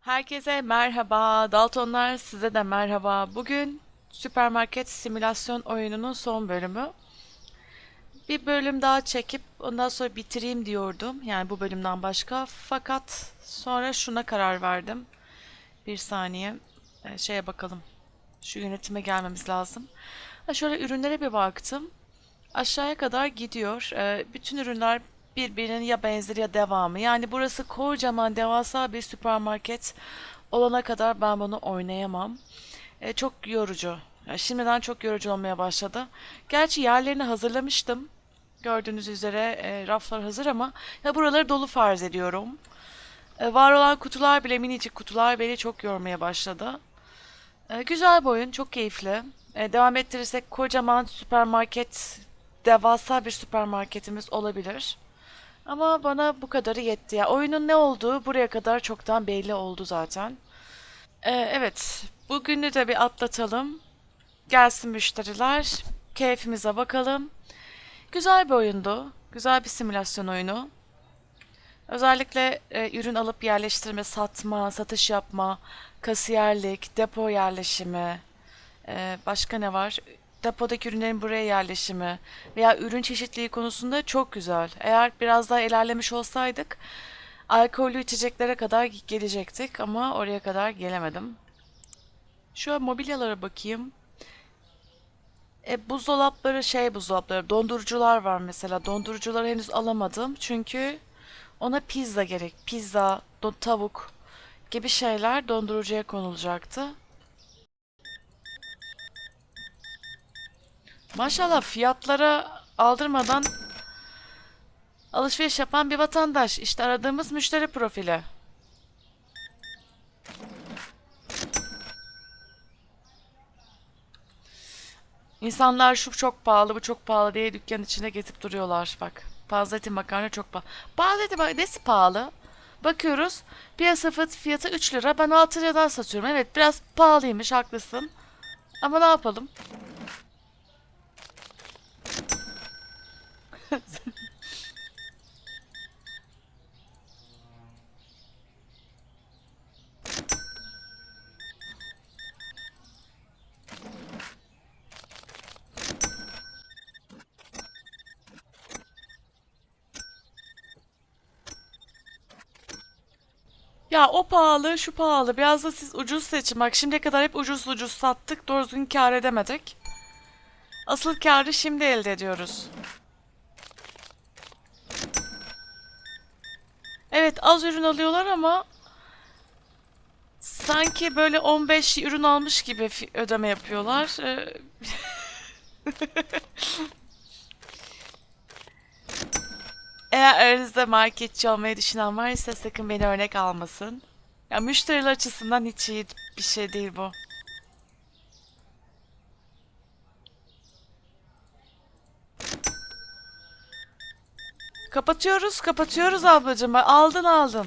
Herkese merhaba. Daltonlar size de merhaba. Bugün süpermarket simülasyon oyununun son bölümü. Bir bölüm daha çekip ondan sonra bitireyim diyordum. Yani bu bölümden başka. Fakat sonra şuna karar verdim. Bir saniye. Ee, şeye bakalım. Şu yönetime gelmemiz lazım. Ha, şöyle ürünlere bir baktım. Aşağıya kadar gidiyor. Ee, bütün ürünler birbirinin ya benzeri ya devamı. Yani burası kocaman devasa bir süpermarket olana kadar ben bunu oynayamam. Ee, çok yorucu. Yani şimdiden çok yorucu olmaya başladı. Gerçi yerlerini hazırlamıştım. Gördüğünüz üzere e, raflar hazır ama ya buraları dolu farz ediyorum. E, var olan kutular bile minicik kutular beni çok yormaya başladı. E, güzel bir oyun, çok keyifli. E, devam ettirirsek kocaman süpermarket, devasa bir süpermarketimiz olabilir. Ama bana bu kadarı yetti ya. Oyunun ne olduğu buraya kadar çoktan belli oldu zaten. E, evet, bugünü de bir atlatalım. Gelsin müşteriler, keyfimize bakalım. Güzel bir oyundu. Güzel bir simülasyon oyunu. Özellikle e, ürün alıp yerleştirme, satma, satış yapma, kasiyerlik, depo yerleşimi, e, başka ne var? Depodaki ürünlerin buraya yerleşimi veya ürün çeşitliliği konusunda çok güzel. Eğer biraz daha ilerlemiş olsaydık alkollü içeceklere kadar gelecektik ama oraya kadar gelemedim. An mobilyalara bakayım. E, buzdolapları şey buzdolapları, dondurucular var mesela. Dondurucuları henüz alamadım çünkü ona pizza gerek. Pizza, tavuk gibi şeyler dondurucuya konulacaktı. Maşallah fiyatlara aldırmadan alışveriş yapan bir vatandaş. İşte aradığımız müşteri profili. İnsanlar şu çok pahalı, bu çok pahalı diye dükkan içine getirip duruyorlar. Bak, Pazzetti makarna çok pahalı. Pazzetti makarna nesi pahalı? Bakıyoruz. Piyasa fiyatı 3 lira. Ben 6 liradan satıyorum. Evet, biraz pahalıymış, haklısın. Ama ne yapalım? Ya o pahalı, şu pahalı. Biraz da siz ucuz seçin. Bak şimdiye kadar hep ucuz ucuz sattık. Doğru düzgün kâr edemedik. Asıl kârı şimdi elde ediyoruz. Evet az ürün alıyorlar ama sanki böyle 15 ürün almış gibi ödeme yapıyorlar. Ee, Eğer aranızda marketçi olmayı düşünen varsa sakın beni örnek almasın. Ya müşteriler açısından hiç iyi bir şey değil bu. Kapatıyoruz, kapatıyoruz ablacığım. Aldın aldın.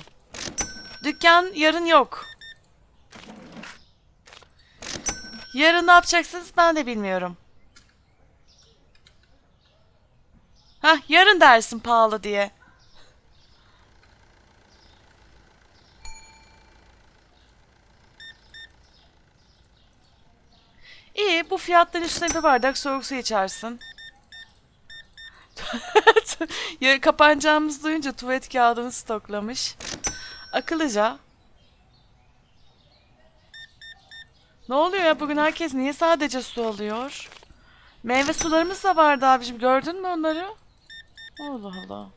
Dükkan yarın yok. Yarın ne yapacaksınız ben de bilmiyorum. Hah, yarın dersin pahalı diye. İyi, bu fiyatların üstüne bir bardak soğuk su içersin. Ya kapanacağımızı duyunca tuvalet kağıdını stoklamış. Akıllıca. Ne oluyor ya bugün herkes niye sadece su alıyor? Meyve sularımız da vardı abicim gördün mü onları? Allah Allah.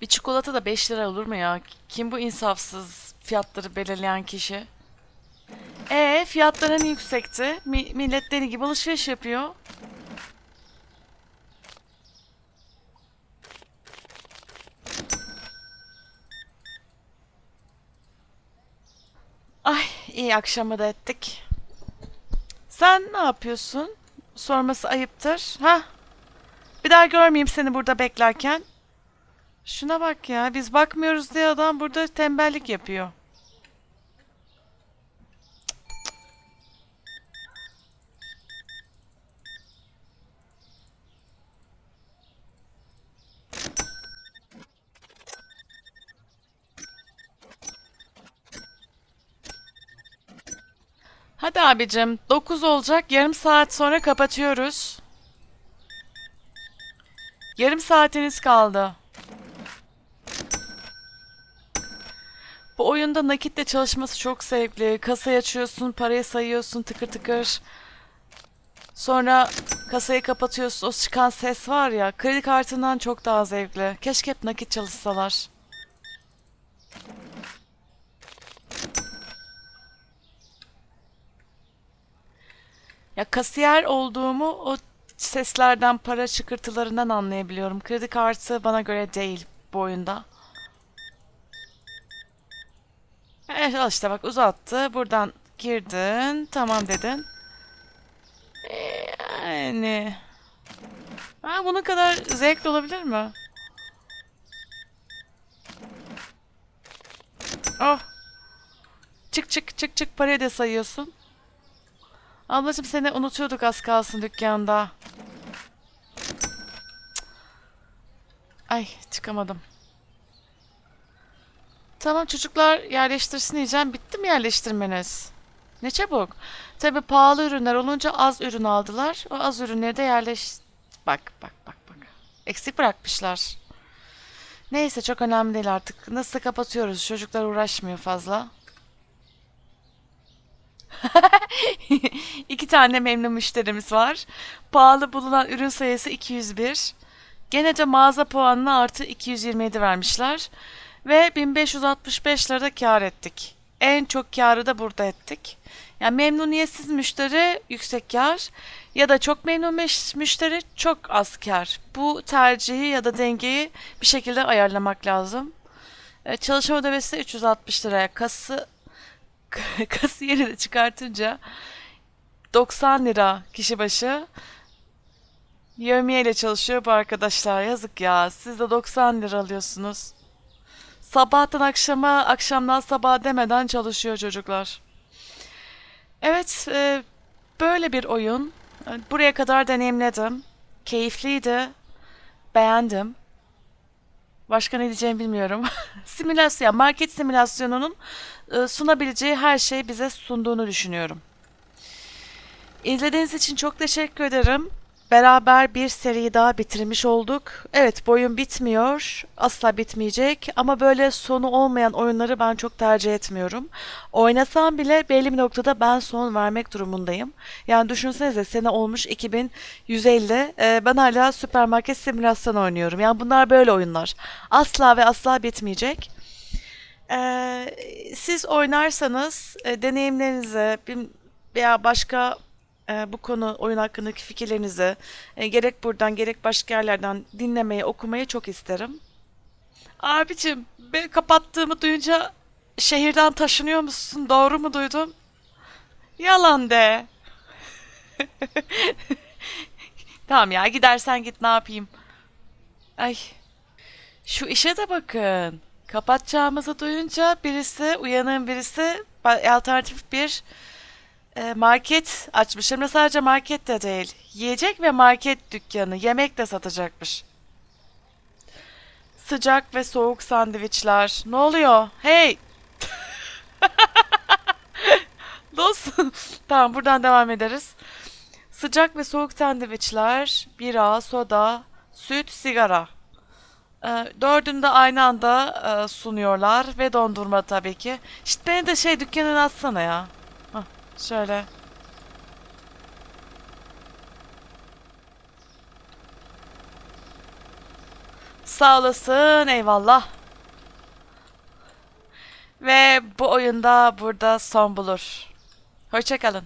Bir çikolata da 5 lira olur mu ya? Kim bu insafsız fiyatları belirleyen kişi? E fiyatlar hani yüksekti. Mi- millet deli gibi alışveriş yapıyor. Ay iyi akşamı da ettik. Sen ne yapıyorsun? Sorması ayıptır. Ha? Bir daha görmeyeyim seni burada beklerken. Şuna bak ya, biz bakmıyoruz diye adam burada tembellik yapıyor. Hadi abicim 9 olacak. Yarım saat sonra kapatıyoruz. Yarım saatiniz kaldı. Bu oyunda nakitle çalışması çok zevkli. Kasayı açıyorsun, parayı sayıyorsun tıkır tıkır. Sonra kasayı kapatıyorsun. O çıkan ses var ya, kredi kartından çok daha zevkli. Keşke hep nakit çalışsalar. Ya kasiyer olduğumu o seslerden, para çıkırtılarından anlayabiliyorum. Kredi kartı bana göre değil bu oyunda. Evet al işte bak uzattı. Buradan girdin. Tamam dedin. Yani... Ha, bunun kadar zevkli olabilir mi? Oh. Çık çık çık çık parayı da sayıyorsun. Ablacığım seni unutuyorduk az kalsın dükkanda. Ay çıkamadım. Tamam çocuklar yerleştirsin diyeceğim. Bitti mi yerleştirmeniz? Ne çabuk. Tabii pahalı ürünler olunca az ürün aldılar. O az ürünleri de yerleş... Bak bak bak bak. Eksik bırakmışlar. Neyse çok önemli değil artık. Nasıl kapatıyoruz? Çocuklar uğraşmıyor fazla. İki tane memnun müşterimiz var. Pahalı bulunan ürün sayısı 201. Gene de mağaza puanına artı 227 vermişler. Ve 1565 lira da kâr ettik. En çok kârı da burada ettik. Yani memnuniyetsiz müşteri yüksek kâr ya da çok memnun müşteri çok az kâr. Bu tercihi ya da dengeyi bir şekilde ayarlamak lazım. E, Çalışma ödemesi 360 liraya. Kası kasiyeri de çıkartınca 90 lira kişi başı. Yevmiye ile çalışıyor bu arkadaşlar. Yazık ya. Siz de 90 lira alıyorsunuz. Sabahtan akşama, akşamdan sabaha demeden çalışıyor çocuklar. Evet, e, böyle bir oyun. Buraya kadar deneyimledim. Keyifliydi. Beğendim. Başka ne diyeceğimi bilmiyorum. Simülasyon, market simülasyonunun e, sunabileceği her şeyi bize sunduğunu düşünüyorum. İzlediğiniz için çok teşekkür ederim. Beraber bir seriyi daha bitirmiş olduk. Evet, bu oyun bitmiyor. Asla bitmeyecek. Ama böyle sonu olmayan oyunları ben çok tercih etmiyorum. Oynasam bile belli bir noktada ben son vermek durumundayım. Yani düşünsenize sene olmuş 2150. Ee, ben hala süpermarket simülasyon oynuyorum. Yani bunlar böyle oyunlar. Asla ve asla bitmeyecek. Ee, siz oynarsanız e, deneyimlerinizi veya başka e, bu konu oyun hakkındaki fikirlerinizi e, gerek buradan gerek başka yerlerden dinlemeyi, okumayı çok isterim. Abicim, ben kapattığımı duyunca şehirden taşınıyor musun? Doğru mu duydum? Yalan de. Tamam ya gidersen git ne yapayım? Ay şu işe de bakın. Kapatacağımızı duyunca birisi, uyanığın birisi alternatif bir market açmış. Hem de sadece market de değil. Yiyecek ve market dükkanı. Yemek de satacakmış. Sıcak ve soğuk sandviçler. Ne oluyor? Hey! Dostum. Tamam buradan devam ederiz. Sıcak ve soğuk sandviçler, bira, soda, süt, sigara. Ee, dördünü de aynı anda e, sunuyorlar ve dondurma tabii ki. İşte beni de şey dükkanına atsana ya. Hah, şöyle. Sağ olasın, eyvallah. Ve bu oyunda burada son bulur. Hoşça kalın.